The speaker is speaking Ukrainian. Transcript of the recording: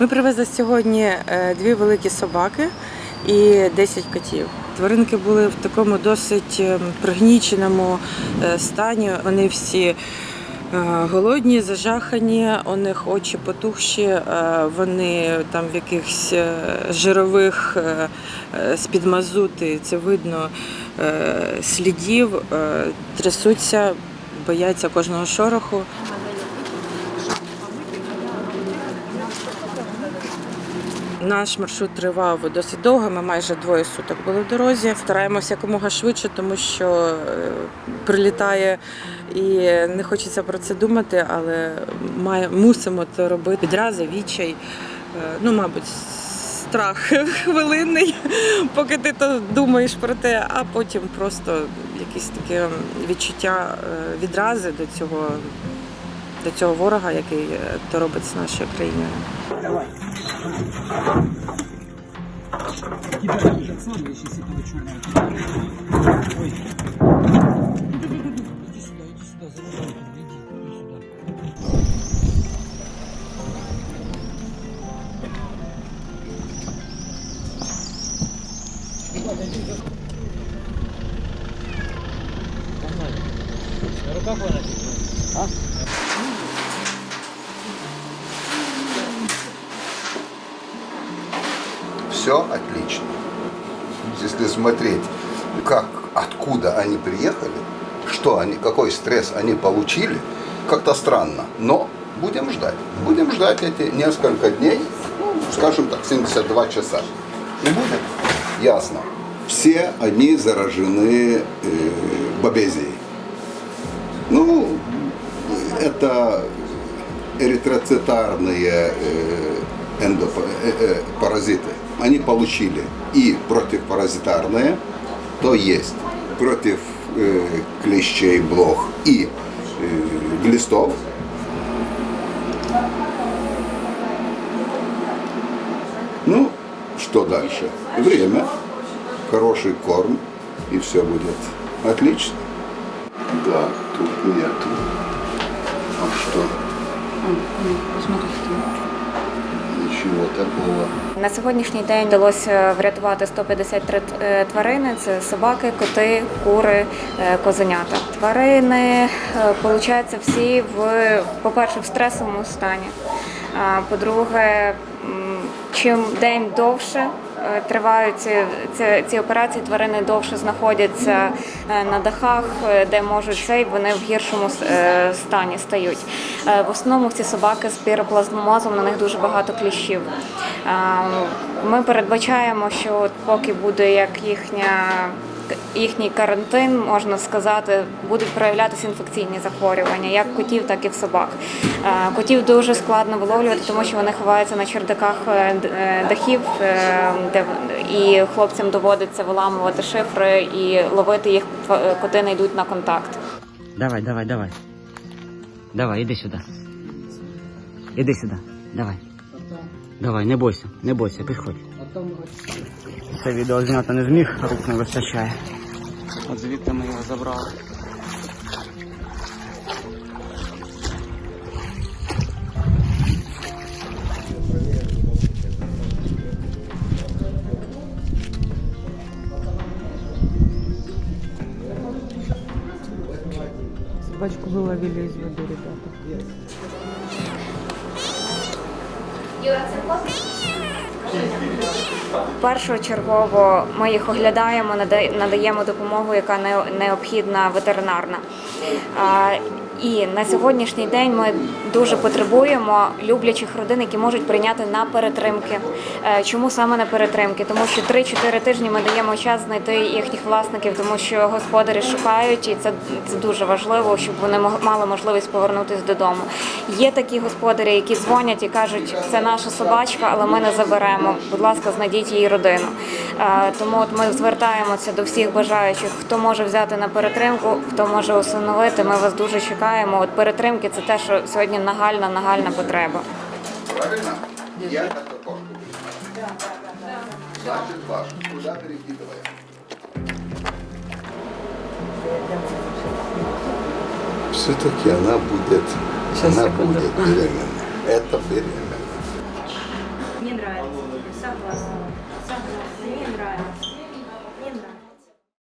Ми привезли сьогодні е, дві великі собаки і 10 котів. Тваринки були в такому досить е, пригніченому е, стані. Вони всі е, голодні, зажахані, у них очі потухші, вони там в якихось жирових з-під мазути, це видно слідів, трясуться, бояться кожного шороху. Наш маршрут тривав досить довго. Ми майже двоє суток були в дорозі. Стараємося якомога швидше, тому що е, прилітає і не хочеться про це думати, але має, мусимо це робити. Відрази, відчай, е, ну, мабуть, страх хвилинний, поки ти то думаєш про те, а потім просто якісь таке відчуття е, відрази до цього, до цього ворога, який то робить з нашою країною. Тебя этот самый, если этого черного. Ой. Иди сюда, иди сюда, за рожонку, иди, иди сюда. На руках вона? А? Все отлично. Если смотреть, как, откуда они приехали, что они, какой стресс они получили, как-то странно. Но будем ждать. Будем ждать эти несколько дней, ну, скажем так, 72 часа. И будет ясно. Все они заражены э, бобезией. Ну, это эритроцитарные э, эндоп- э, э. Они получили и противопаразитарные, то есть против э, клещей, блох и э, глистов. Ну, что дальше? Время, хороший корм, и все будет отлично. Да, тут нету. А что? Ничего такого. На сьогоднішній день вдалося врятувати 153 тварини: це собаки, коти, кури, е, козенята. Тварини, виходить, всі в, по-перше, в стресовому стані. По-друге, чим день довше е, тривають ці, ці, ці операції, тварини довше знаходяться е, на дахах, е, де можуть цей, вони в гіршому е, стані стають. Е, В основному ці собаки з піроплазмозом, на них дуже багато кліщів. Е, Ми передбачаємо, що от поки буде як їхня їхній карантин, можна сказати, будуть проявлятися інфекційні захворювання, як котів, так і в собак. Е, Котів дуже складно виловлювати, тому що вони ховаються на чердаках дахів, де і хлопцям доводиться виламувати шифри і ловити їх. Коти не йдуть на контакт. Давай, давай, давай. Давай, іди сюди. Іди сюди. Давай. Давай, не бойся, не бойся, підходь. Це відео зняти не зміг, рук не вистачає. От звідти ми його забрали. Собачку выловили из воды, ребята. Першочергово ми їх оглядаємо, надаємо допомогу, яка не- необхідна ветеринарна. І на сьогоднішній день ми дуже потребуємо люблячих родин, які можуть прийняти на перетримки. Е, Чому саме на перетримки? Тому що 3-4 тижні ми даємо час знайти їхніх власників, тому що господарі шукають, і це, це дуже важливо, щоб вони мали можливість повернутися додому. Є такі господарі, які дзвонять і кажуть, це наша собачка, але ми не заберемо. Будь ласка, знайдіть її родину. Е, Тому от ми звертаємося до всіх бажаючих, хто може взяти на перетримку, хто може усиновити. Ми вас дуже чекаємо. От перетримки це те, що сьогодні нагальна, нагальна потреба. Правильно? Я? Все-таки она будет, Сейчас, она секунду. будет беременна. это беременность.